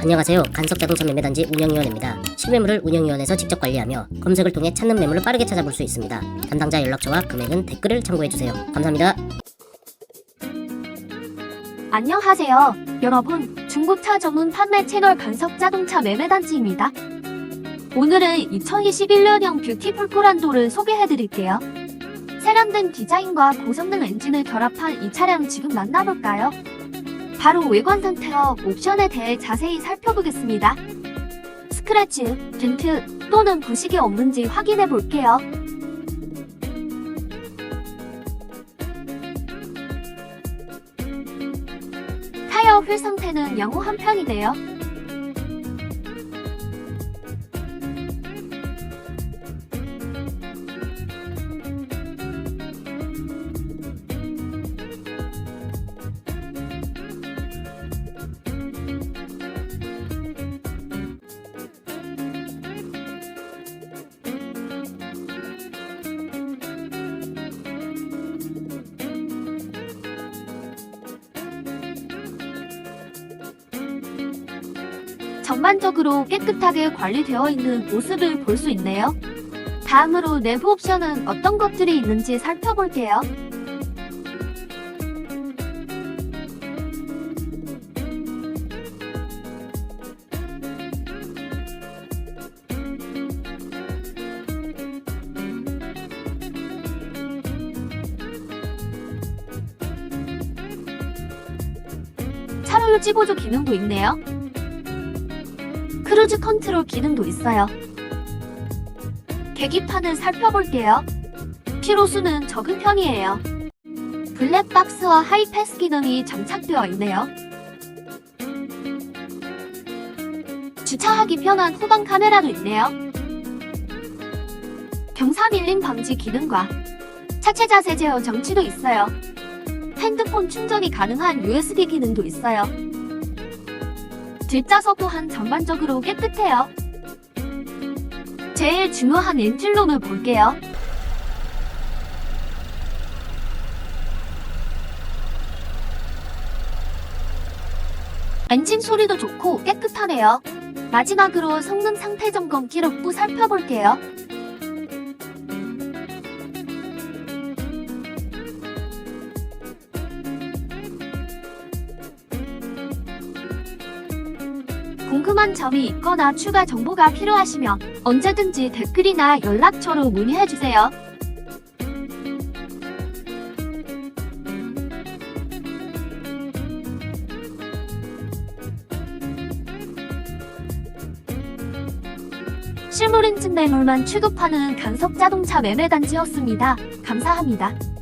안녕하세요. 간섭자동차 매매단지 운영위원입니다. 실매물을 운영위원회에서 직접 관리하며 검색을 통해 찾는 매물을 빠르게 찾아볼 수 있습니다. 담당자 연락처와 금액은 댓글을 참고해주세요. 감사합니다. 안녕하세요. 여러분, 중고차 전문 판매 채널 간섭 자동차 매매단지입니다. 오늘은 2021년형 뷰티풀 포란도를 소개해드릴게요. 세련된 디자인과 고성능 엔진을 결합한 이 차량 지금 만나볼까요? 바로 외관 상태와 옵션에 대해 자세히 살펴보겠습니다. 스크래치, 덴트 또는 부식이 없는지 확인해 볼게요. 타이어 휠 상태는 양호 한 편이네요. 전반적으로 깨끗하게 관리되어 있는 모습을 볼 수 있네요. 다음으로 내부 옵션은 어떤 것들이 있는지 살펴볼게요. 차로유 찌보조 기능도 있네요. 크루즈 컨트롤 기능도 있어요. 계기판을 살펴볼게요. 피로수는 적은 편이에요. 블랙박스와 하이패스 기능이 장착되어 있네요. 주차하기 편한 후방 카메라도 있네요. 경사 밀림 방지 기능과 차체 자세 제어 장치도 있어요. 핸드폰 충전이 가능한 USB 기능도 있어요. 뒷좌석 또한 전반적으로 깨끗해요. 제일 중요한 엔진룸을 볼게요. 엔진 소리도 좋고 깨끗하네요. 마지막으로 성능 상태 점검 기록부 살펴볼게요. 궁금한 점이 있거나 추가 정보가 필요하시면 언제든지 댓글이나 연락처로 문의해주세요. 실물 인증 매물만 취급하는 간섭 자동차 매매단지였습니다. 감사합니다.